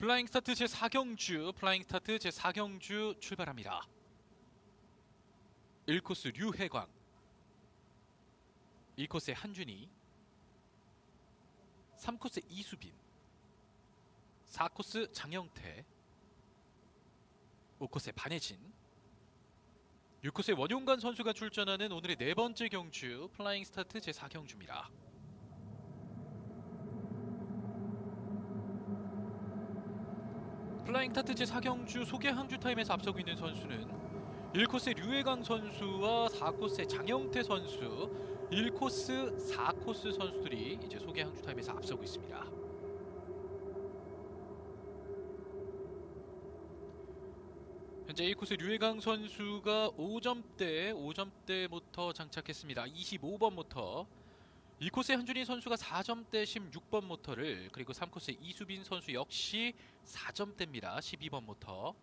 플라잉 스타트 제 4경주 플라잉 스타트 제 4경주 출발합니다. 1코스 류혜광 2코스의 한준희 3코스 이수빈 4코스 장영태 5코스의 반혜진 6코스의 원용관 선수가 출전하는 오늘의 네 번째 경주 플라잉 스타트 제 4경주입니다. 플라잉 스타트 제 4경주 소개 항주 타임에서 앞서고 있는 선수는 1코스의 류혜강 선수와 4코스의 장영태 선수 1코스, 4코스 선수들이 이제 소개 항주 타임에서 앞서고 있습니다. 현재 1코스 류혜강 선수가 5점대, 5점대부터 장착했습니다. 25번 모터. 2코스의 한준희 선수가 4점대 16번 모터를 그리고 3코스의 이수빈 선수 역시 4점대입니다. 12번 모터.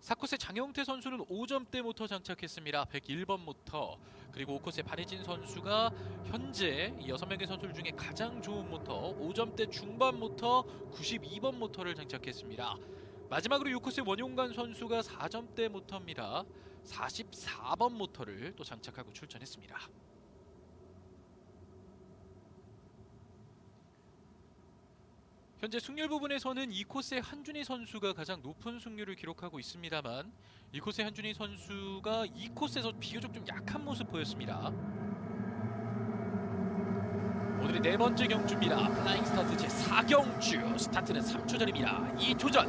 4코스의 장영태 선수는 5점대 모터 장착했습니다. 101번 모터. 그리고 5코스의 반혜진 선수가 현재 이 6명의 선수들 중에 가장 좋은 모터 5점대 중반 모터 92번 모터를 장착했습니다. 마지막으로 6코스의 원용관 선수가 4점대 모터입니다. 44번 모터를 또 장착하고 출전했습니다. 현재 승률 부분에서는 2코스의 한준희 선수가 가장 높은 승률을 기록하고 있습니다만 2코스의 한준희 선수가 2코스에서 비교적 좀 약한 모습 보였습니다. 오늘의 네 번째 경주입니다. 플라잉 스타트 제 4경주 스타트는 3초 전입니다. 2초 전,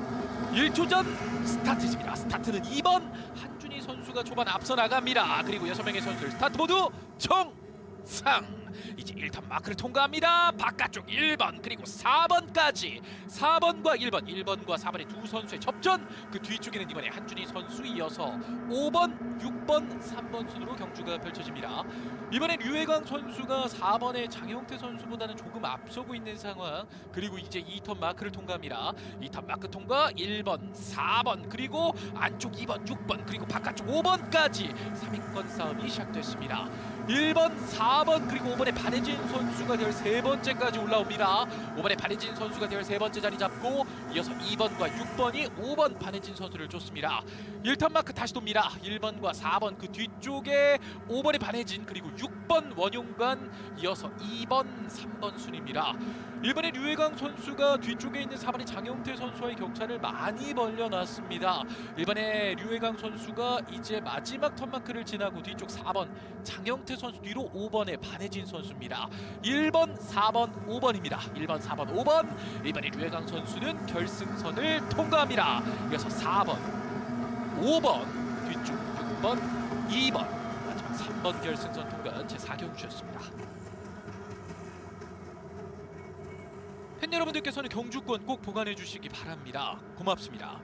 1초 전 스타트입니다. 스타트는 2번 한준희 선수가 초반 앞서 나갑니다. 그리고 6명의 선수들 스타트 모두 정상. 이제 1턴 마크를 통과합니다. 바깥쪽 1번 그리고 4번까지. 4번과 1번, 1번과 4번의 두 선수의 접전. 그 뒤쪽에는 이번에 한준희 선수 이어서 5번, 6번, 3번 순으로 경주가 펼쳐집니다. 이번엔 류혜광 선수가 4번의 장영태 선수보다는 조금 앞서고 있는 상황. 그리고 이제 2턴 마크를 통과합니다. 2턴 마크 통과 1번 4번 그리고 안쪽 2번 6번 그리고 바깥쪽 5번까지 3위권 싸움이 시작됐습니다. 1번 4번 그리고 5번 의 반혜진 선수가 13번째까지 올라옵니다. 5번의 반혜진 선수가 13번째 자리 잡고 이어서 2번과 6번이 5번 반혜진 선수를 쫓습니다. 1턴 마크 다시 돕니다. 1번과 4번 그 뒤쪽에 5번의 반혜진 그리고 6번 원용관 이어서 2번 3번 순입니다. 1번의 류혜강 선수가 뒤쪽에 있는 4번의 장영태 선수와의 격차를 많이 벌려놨습니다. 1번의 류혜강 선수가 이제 마지막 턴마크를 지나고 뒤쪽 4번 장영태 선수 뒤로 5번의 반혜진 선수 입니다. 1번 4번 5번입니다. 1번 4번 5번. 1번의 류혜강 선수는 결승선을 통과합니다. 이어서 4번 5번 뒤쪽 6번 2번. 마지막 3번 결승선 통과한 제 4경주였습니다. 팬 여러분들께서는 경주권 꼭 보관해 주시기 바랍니다. 고맙습니다